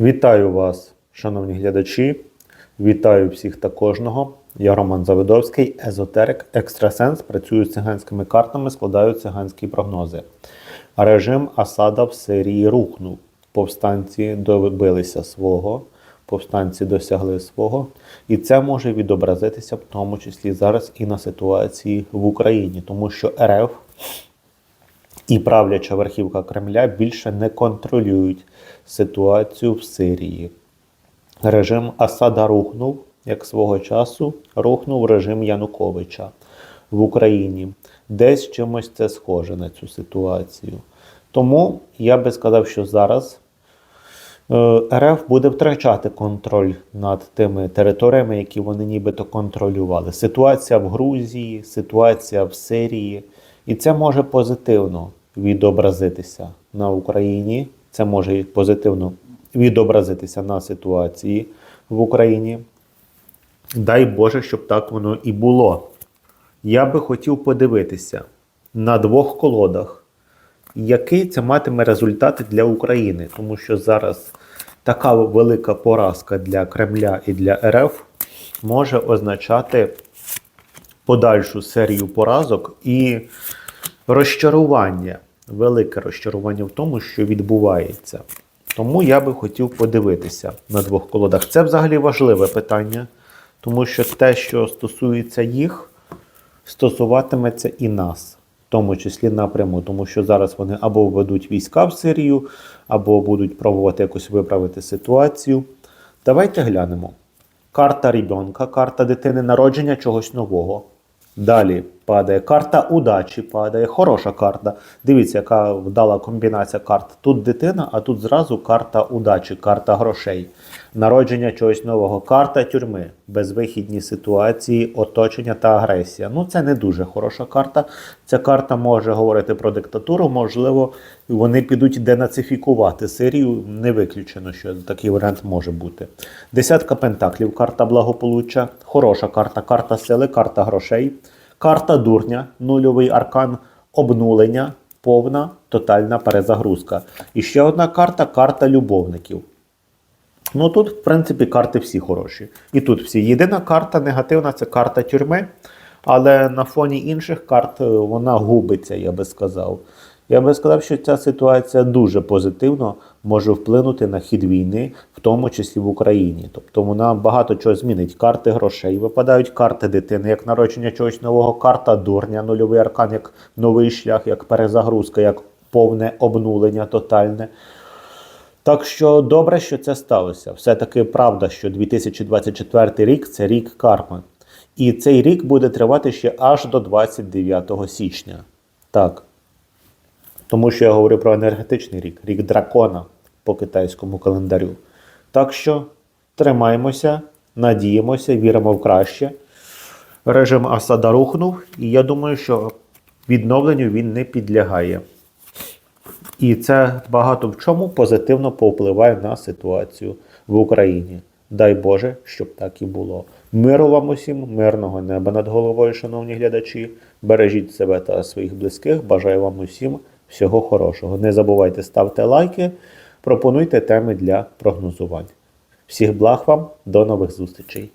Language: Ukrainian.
Вітаю вас, шановні глядачі. Вітаю всіх та кожного. Я Роман Завидовський, езотерик, екстрасенс. Працюю з циганськими картами, складаю циганські прогнози. Режим Асада в Сирії рухнув. Повстанці добилися свого, повстанці досягли свого. І це може відобразитися в тому числі зараз і на ситуації в Україні, тому що РФ і правляча верхівка Кремля більше не контролюють ситуацію в Сирії. Режим Асада рухнув, як свого часу рухнув режим Януковича в Україні. Десь чимось це схоже на цю ситуацію. Тому я би сказав, що зараз е, РФ буде втрачати контроль над тими територіями, які вони нібито контролювали. Ситуація в Грузії, ситуація в Сирії. І це може позитивно відобразитися на Україні. Це може позитивно відобразитися на ситуації в Україні. Дай Боже, щоб так воно і було. Я би хотів подивитися на двох колодах, який це матиме результати для України, тому що зараз така велика поразка для Кремля і для РФ може означати подальшу серію поразок і розчарування, велике розчарування в тому, що відбувається. Тому я би хотів подивитися на двох колодах. Це взагалі важливе питання, тому що те, що стосується їх, стосуватиметься і нас, в тому числі напряму, тому що зараз вони або введуть війська в Сирію, або будуть пробувати якось виправити ситуацію. Давайте глянемо. Карта ребенка, карта дитини народження чогось нового. Далі падає карта удачі, падає хороша карта. Дивіться, яка вдала комбінація карт. Тут дитина, а тут зразу карта удачі, карта грошей, народження чогось нового, карта тюрми, безвихідні ситуації, оточення та агресія. Ну, це не дуже хороша карта. Ця карта може говорити про диктатуру. Можливо, вони підуть денацифікувати Сирію. Не виключено, що такий варіант може бути. Десятка пентаклів, карта благополуччя, хороша карта, карта сили, карта грошей. Карта дурня, нульовий аркан, обнулення, повна тотальна перезагрузка. І ще одна карта карта любовників. Ну тут, в принципі, карти всі хороші. І тут всі. Єдина карта негативна це карта тюрми, але на фоні інших карт е, вона губиться, я би сказав. Я би сказав, що ця ситуація дуже позитивно може вплинути на хід війни, в тому числі в Україні. Тобто вона багато чого змінить. Карти грошей, випадають карти дитини, як народження чогось нового, карта дурня, нульовий аркан, як новий шлях, як перезагрузка, як повне обнулення тотальне. Так що добре, що це сталося. Все-таки правда, що 2024 рік це рік карми. І цей рік буде тривати ще аж до 29 січня. Так. Тому що я говорю про енергетичний рік, рік дракона по китайському календарю. Так що тримаємося, надіємося, віримо в краще. Режим Асада рухнув, і я думаю, що відновленню він не підлягає. І це багато в чому позитивно повпливає на ситуацію в Україні. Дай Боже, щоб так і було. Миру вам усім, мирного неба над головою, шановні глядачі. Бережіть себе та своїх близьких. Бажаю вам усім всього хорошого. Не забувайте ставте лайки, пропонуйте теми для прогнозувань. Всіх благ вам, до нових зустрічей!